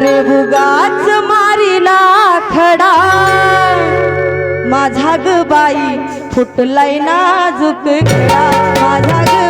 अरे उगाच मारिला खडा माझा ग बाई फुटलाय नाजुक माझा ग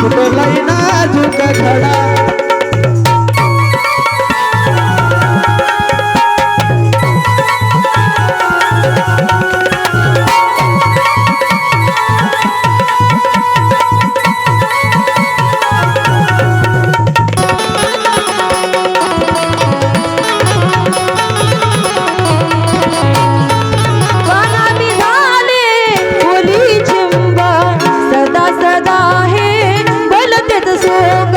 फुटलाय नाजूक खडा. Jesus.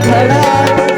घड़ा